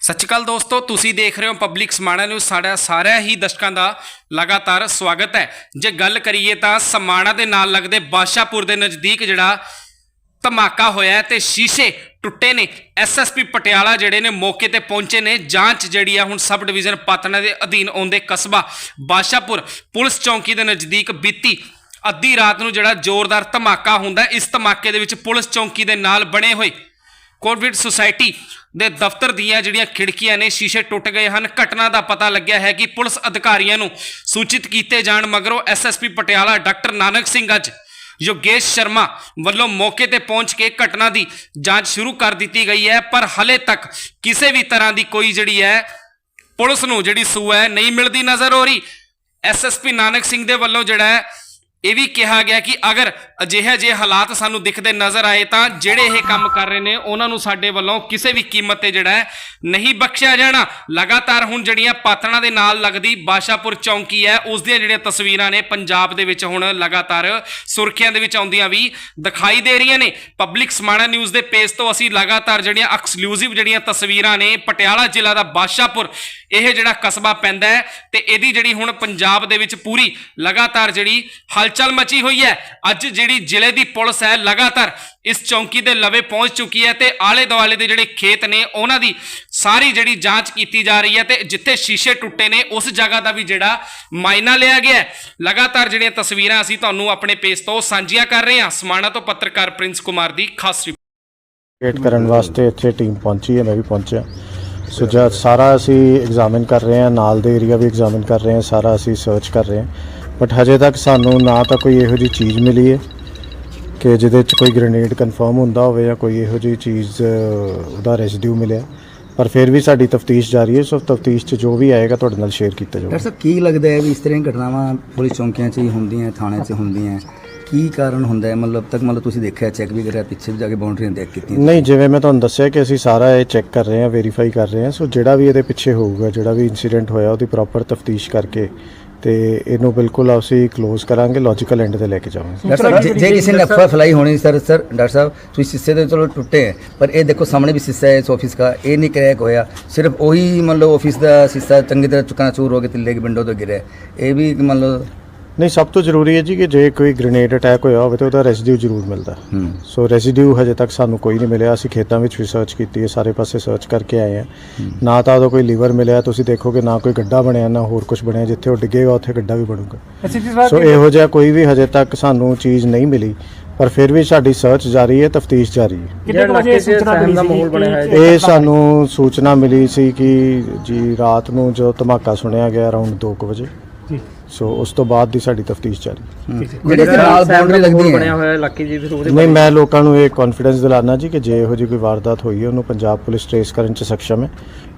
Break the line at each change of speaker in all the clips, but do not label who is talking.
ਸਤਿ ਸ਼੍ਰੀ ਅਕਾਲ ਦੋਸਤੋ, ਤੁਸੀਂ ਦੇਖ ਰਹੇ ਹੋ ਪਬਲਿਕ ਸਮਾਣਾ ਨਿਊਜ਼ ਸਾਡਾ ਸਾਰਿਆਂ ਹੀ ਦਰਸ਼ਕਾਂ ਦਾ ਲਗਾਤਾਰ ਸਵਾਗਤ ਹੈ। ਜੇ ਗੱਲ ਕਰੀਏ ਤਾਂ ਸਮਾਣਾ ਦੇ ਨਾਲ ਲੱਗਦੇ ਬਾਸ਼ਾਪੁਰ ਦੇ ਨਜ਼ਦੀਕ ਜਿਹੜਾ ਧਮਾਕਾ ਹੋਇਆ ਹੈ ਤੇ ਸ਼ੀਸ਼ੇ ਟੁੱਟੇ ਨੇ। ਐਸਐਸਪੀ ਪਟਿਆਲਾ ਜਿਹੜੇ ਨੇ ਮੌਕੇ ਤੇ ਪਹੁੰਚੇ ਨੇ। ਜਾਂਚ ਜਿਹੜੀ ਆ ਹੁਣ ਸਬ ਡਿਵੀਜ਼ਨ ਪਾਤਣਾ ਦੇ ਅਧੀਨ ਆਉਂਦੇ ਕਸਬਾ ਬਾਸ਼ਾਪੁਰ ਪੁਲਿਸ ਚੌਂਕੀ ਦੇ ਨਜ਼ਦੀਕ ਬੀਤੀ ਅੱਧੀ ਰਾਤ ਨੂੰ ਜਿਹੜਾ ਜ਼ੋਰਦਾਰ ਧਮਾਕਾ ਹੁੰਦਾ ਇਸ ਧਮਾਕੇ ਦੇ ਵਿੱਚ ਪੁਲਿਸ ਚੌਂਕੀ ਦੇ ਨਾਲ ਬਣੇ ਹੋਏ ਕੋਵਿਡ ਸੁਸਾਇਟੀ ਦੇ ਦਫ਼ਤਰ ਦੀਆਂ ਜਿਹੜੀਆਂ ਖਿੜਕੀਆਂ ਨੇ ਸ਼ੀਸ਼ੇ ਟੁੱਟ ਗਏ ਹਨ। ਘਟਨਾ ਦਾ ਪਤਾ ਲੱਗਿਆ ਹੈ ਕਿ ਪੁਲਿਸ ਅਧਿਕਾਰੀਆਂ ਨੂੰ ਸੂਚਿਤ ਕੀਤੇ ਜਾਣ ਮਗਰੋਂ ਐਸਐਸਪੀ ਪਟਿਆਲਾ ਡਾਕਟਰ ਨਾਨਕ ਸਿੰਘ ਅੱਜ ਯੋਗੇਸ਼ ਸ਼ਰਮਾ ਵੱਲੋਂ ਮੌਕੇ ਤੇ ਪਹੁੰਚ ਕੇ ਘਟਨਾ ਦੀ ਜਾਂਚ ਸ਼ੁਰੂ ਕਰ ਦਿੱਤੀ ਗਈ ਹੈ। ਪਰ ਹਲੇ ਤੱਕ ਕਿਸੇ ਵੀ ਤਰ੍ਹਾਂ ਦੀ ਕੋਈ ਜਿਹੜੀ ਹੈ, ਪੁਲਿਸ ਨੂੰ ਜਿਹੜੀ ਸੂਹ ਹੈ ਨਹੀਂ ਮਿਲਦੀ ਨਜ਼ਰ ਹੋ ਰਹੀ। ਐਸਐਸਪੀ ਨਾਨਕ ਸਿੰਘ ਦੇ ਵੱਲੋਂ ਜਿਹੜਾ ਹੈ ਇਹ ਵੀ ਕਿਹਾ ਗਿਆ ਕਿ ਅਗਰ ਅਜਿਹੇ ਜਿਹੇ ਹਾਲਾਤ ਸਾਨੂੰ ਦਿਖਦੇ ਨਜ਼ਰ ਆਏ ਤਾਂ ਜਿਹੜੇ ਇਹ ਕੰਮ ਕਰ ਰਹੇ ਨੇ, ਉਹਨਾਂ ਨੂੰ ਸਾਡੇ ਵੱਲੋਂ ਕਿਸੇ ਵੀ ਕੀਮਤ ਤੇ ਜਿਹੜਾ ਹੈ ਨਹੀਂ ਬਖਸ਼ਿਆ ਜਾਣਾ। ਲਗਾਤਾਰ ਹੁਣ ਜਿਹੜੀਆਂ ਪਾਤਣਾ ਦੇ ਨਾਲ ਲੱਗਦੀ ਬਾਸ਼ਾਪੁਰ ਚੌਂਕੀ ਹੈ, ਉਸ ਦੀਆਂ ਜਿਹੜੀਆਂ ਤਸਵੀਰਾਂ ਨੇ ਪੰਜਾਬ ਦੇ ਵਿੱਚ ਹੁਣ ਲਗਾਤਾਰ ਸੁਰਖੀਆਂ ਦੇ ਵਿੱਚ ਆਉਂਦੀਆਂ ਵੀ ਦਿਖਾਈ ਦੇ ਰਹੀਆਂ ਨੇ। ਪਬਲਿਕ ਸਮਾਣਾ ਨਿਊਜ਼ ਦੇ ਪੇਜ ਤੋਂ ਅਸੀਂ ਲਗਾਤਾਰ ਜਿਹੜੀਆਂ ਐਕਸਕਲੂਸਿਵ ਜਿਹੜੀਆਂ ਤਸਵੀਰਾਂ ਨੇ, ਪਟਿਆਲਾ ਜ਼ਿਲ੍ਹਾ ਦਾ ਬਾਸ਼ਾਪੁਰ ਇਹ ਜਿਹੜਾ ਕਸਬਾ ਪੈਂਦਾ ਹੈ ਤੇ ਇਹਦੀ ਜਿਹੜੀ ਹੁਣ ਪੰਜਾਬ ਦੇ ਵਿੱਚ ਪੂਰੀ ਲਗਾਤਾਰ ਜਿਹੜੀ ਹਲ ਹਲਚਲ ਮਚੀ ਹੋਈ ਹੈ। ਅੱਜ ਜਿਹੜੀ ਜ਼ਿਲ੍ਹੇ ਦੀ ਪੁਲਿਸ ਹੈ, ਲਗਾਤਾਰ ਇਸ ਚੌਂਕੀ ਦੇ ਲਵੇ ਪਹੁੰਚ ਚੁੱਕੀ ਹੈ ਤੇ ਆਲੇ ਦੁਆਲੇ ਦੇ ਜਿਹੜੇ ਖੇਤ ਨੇ, ਉਹਨਾਂ ਦੀ ਸਾਰੀ ਜਿਹੜੀ ਜਾਂਚ ਕੀਤੀ ਜਾ ਰਹੀ ਹੈ ਤੇ ਜਿੱਥੇ ਸ਼ੀਸ਼ੇ ਟੁੱਟੇ ਨੇ, ਉਸ ਜਗ੍ਹਾ ਦਾ ਵੀ ਜਿਹੜਾ ਮਾਇਨਾ ਲਿਆ ਗਿਆ ਲਗਾਤਾਰ ਜਿਹੜੀਆਂ ਤਸਵੀਰਾਂ ਅਸੀਂ ਤੁਹਾਨੂੰ ਆਪਣੇ ਪੇਜ ਤੋਂ ਸਾਂਝੀਆਂ ਕਰ ਰਹੇ ਹਾਂ। ਸਮਾਣਾ ਤੋਂ ਪੱਤਰਕਾਰ ਪ੍ਰਿੰਸ ਕੁਮਾਰ ਦੀ ਖਾਸ ਰਿਪੋਰਟ।
ਵੇਟ ਕਰਨ ਵਾਸਤੇ ਇੱਥੇ ਟੀਮ ਪਹੁੰਚੀ ਹੈ, ਮੈਂ ਵੀ ਪਹੁੰਚਿਆ। ਸੋ ਜਦ ਸਾਰਾ ਅਸੀਂ ਐਗਜ਼ਾਮਿਨ ਕਰ ਰਹੇ ਹਾਂ, ਨਾਲ ਦੇ ਏਰੀਆ ਵੀ ਐਗਜ਼ਾਮਿਨ ਕਰ ਰਹੇ ਹਾਂ, ਸਾਰਾ ਅਸੀਂ ਸਰਚ ਕਰ ਰਹੇ ਹਾਂ। ਬਟ ਹਜੇ ਤੱਕ ਸਾਨੂੰ ਨਾ ਤਾਂ ਕੋਈ ਇਹੋ ਜਿਹੀ ਚੀਜ਼ ਮਿਲੀ ਹੈ ਕਿ ਜਿਹਦੇ 'ਚ ਕੋਈ ਗ੍ਰੇਨੇਡ ਕਨਫਰਮ ਹੁੰਦਾ ਹੋਵੇ ਜਾਂ ਕੋਈ ਇਹੋ ਜਿਹੀ ਚੀਜ਼ ਉਹਦਾ ਰੈਜ਼ਿਡਿਊ ਮਿਲਿਆ। ਪਰ ਫਿਰ ਵੀ ਸਾਡੀ ਤਫਤੀਸ਼ ਜਾਰੀ ਹੈ ਸੋ ਤਫਤੀਸ਼ 'ਚ ਜੋ ਵੀ ਆਏਗਾ ਤੁਹਾਡੇ ਨਾਲ ਸ਼ੇਅਰ ਕੀਤਾ ਜਾਊਗਾ।
ਡਾਕਟਰ ਸਾਹਿਬ ਕੀ ਲੱਗਦਾ ਹੈ ਵੀ ਇਸ ਤਰ੍ਹਾਂ ਦੀਆਂ ਘਟਨਾਵਾਂ ਪੁਲਿਸ ਚੌਂਕੀਆਂ 'ਚ ਹੀ ਹੁੰਦੀਆਂ ਥਾਣੇ 'ਚ ਹੁੰਦੀਆਂ? ਕੀ ਕਾਰਨ ਹੁੰਦਾ ਹੈ? ਮਤਲਬ ਤੱਕ ਮਤਲਬ ਤੁਸੀਂ ਦੇਖਿਆ ਚੈੱਕ ਵੀ ਕਰਿਆ ਪਿੱਛੇ ਵੀ ਜਾ ਕੇ ਬਾਉਂਡਰੀਆਂ ਚੈੱਕ ਕੀਤੀਆਂ?
ਨਹੀਂ ਜਿਵੇਂ ਮੈਂ ਤੁਹਾਨੂੰ ਦੱਸਿਆ ਕਿ ਅਸੀਂ ਸਾਰਾ ਇਹ ਚੈੱਕ ਕਰ ਰਹੇ ਹਾਂ ਵੈਰੀਫਾਈ ਕਰ ਰਹੇ ਹਾਂ ਸੋ ਜਿਹੜਾ ਵੀ ਇਹਦੇ ਪਿੱਛੇ ਹੋਊਗਾ ਜਿਹੜਾ ਵੀ ਇਨਸੀਡੈਂਟ ਹੋਇਆ ਉਹਦੀ ਪ੍ਰੋਪਰ ਤਫਤੀਸ਼ ਕਰਕੇ ਤੇ ਇਹਨੂੰ ਬਿਲਕੁਲ ਅਸੀਂ ਕਲੋਜ਼ ਕਰਾਂਗੇ ਲੌਜੀਕਲ ਐਂਡ ਤੇ ਲੈ ਕੇ ਜਾਵਾਂਗੇ।
ਡਾਕਟਰ ਸਾਹਿਬ ਜੇ- ਕਿਸੇ ਨੇ ਅਫਵਾਹ ਫੈਲਾਈ ਹੋਣੀ ਸਰ ਸਰ ਡਾਕਟਰ ਸਾਹਿਬ ਤੁਸੀਂ ਸ਼ੀਸ਼ੇ ਦੇ ਚਲੋ ਟੁੱਟੇ ਹੈ, ਪਰ ਇਹ ਦੇਖੋ ਸਾਹਮਣੇ ਵੀ ਸ਼ੀਸ਼ਾ ਹੈ ਇਸ ਆਫਿਸ ਦਾ ਇਹ ਨਹੀਂ ਕਰੈਕ ਹੋਇਆ। ਸਿਰਫ ਉਹੀ ਮੰਨ ਲਓ ਆਫਿਸ ਦਾ ਸ਼ੀਸ਼ਾ ਚੰਗੀ ਤਰ੍ਹਾਂ ਚੁੱਕਣਾ ਚੂਰ ਹੋ ਕੇ ਥੱਲੇ ਦੀ ਵਿੰਡੋ ਤੋਂ ਗਿਰਿਆ। ਇਹ ਵੀ ਮੰਨ ਲਓ
ਨਹੀਂ ਸਭ ਤੋਂ ਜ਼ਰੂਰੀ ਹੈ ਜੀ ਕਿ ਜੇ ਕੋਈ ਗ੍ਰੇਨੇਡ ਅਟੈਕ ਹੋਇਆ ਹੋਵੇ ਤਾਂ ਉਹਦਾ ਰੈਜ਼ੀਡਿਊ ਜ਼ਰੂਰ ਮਿਲਦਾ।
ਹੂੰ।
ਸੋ ਰੈਜ਼ੀਡਿਊ ਹਜੇ ਤੱਕ ਸਾਨੂੰ ਕੋਈ ਨਹੀਂ ਮਿਲਿਆ। ਅਸੀਂ ਖੇਤਾਂ ਵਿੱਚ ਵੀ ਸਰਚ ਕੀਤੀ ਹੈ ਸਾਰੇ ਪਾਸੇ ਸਰਚ ਕਰਕੇ ਆਏ ਹਾਂ। ਨਾ ਤਾਂ ਉਹਦਾ ਕੋਈ ਲੀਵਰ ਮਿਲਿਆ ਤੁਸੀਂ ਦੇਖੋਗੇ ਨਾ ਕੋਈ ਗੱਡਾ ਬਣਿਆ ਨਾ ਹੋਰ ਕੁਝ ਬਣਿਆ ਜਿੱਥੇ ਉਹ ਡਿੱਗੇਗਾ ਉੱਥੇ ਗੱਡਾ ਵੀ ਬਣੂਗਾ। ਸੋ ਇਹੋ ਜਿਹਾ ਕੋਈ ਵੀ ਹਜੇ ਤੱਕ ਸਾਨੂੰ ਚੀਜ਼ ਨਹੀਂ ਮਿਲੀ ਪਰ ਫਿਰ ਵੀ ਸਾਡੀ ਸਰਚ ਜਾਰੀ ਹੈ ਤਫਤੀਸ਼ ਜਾਰੀ ਹੈ।
ਕਿੰਨੇ ਕੁ ਵਜੇ ਸੂਚਨਾ ਮਿਲੀ ਸੀ ਮਾਹੌਲ ਬਣਿਆ ਹੈ
ਇਹ ਸਾਨੂੰ ਸੂਚਨਾ ਮਿਲੀ ਸੀ ਕਿ ਜੀ ਰਾਤ ਨੂੰ ਜਦੋਂ ਧਮਾਕਾ ਸੁਣਿਆ ਗਿਆ ਅਰਾਊਂਡ 2 ਵਜੇ।
ਜੀ
ਸੋ ਉਸ ਤੋਂ ਬਾਅਦ ਦੀ ਸਾਡੀ ਤਫਤੀਸ਼ ਜਾਰੀ।
ਜਿਹੜੇ ਨਾਲ ਬਾਉਂਡਰੀ ਲੱਗਦੀ
ਬਣਿਆ
ਹੈ।
ਹੋਇਆ ਇਲਾਕੇ ਜੀ ਫਿਰ ਉਹਦੇ
ਨਹੀਂ ਮੈਂ ਲੋਕਾਂ ਨੂੰ ਇਹ ਕੌਨਫੀਡੈਂਸ ਦਿਲਾਨਾ ਜੀ ਕਿ ਜੇ ਇਹੋ ਜਿਹੀ ਕੋਈ ਵਾਰਦਾਤ ਹੋਈ ਹੈ ਉਹਨੂੰ ਪੰਜਾਬ ਪੁਲਿਸ ਟ੍ਰੇਸ ਕਰਨ 'ਚ ਸક્ષਮ ਹੈ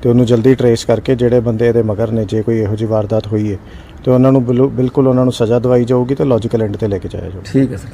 ਤੇ ਉਹਨੂੰ ਜਲਦੀ ਟ੍ਰੇਸ ਕਰਕੇ ਜਿਹੜੇ ਬੰਦੇ ਇਹਦੇ ਮਗਰ ਨੇ ਜੇ ਕੋਈ ਇਹੋ ਜਿਹੀ ਵਾਰਦਾਤ ਹੋਈ ਹੈ ਤੇ ਉਹਨਾਂ ਨੂੰ ਬਿਲੁ- ਬਿਲਕੁਲ ਉਹਨਾਂ ਨੂੰ ਸਜ਼ਾ ਦਵਾਈ ਜਾਊਗੀ ਤੇ ਲੌਜੀਕਲ ਐਂਡ ਤੇ ਲੈ ਕੇ ਜਾਇਆ ਜਾਊਗਾ।
ਠੀਕ ਹੈ ਸਰ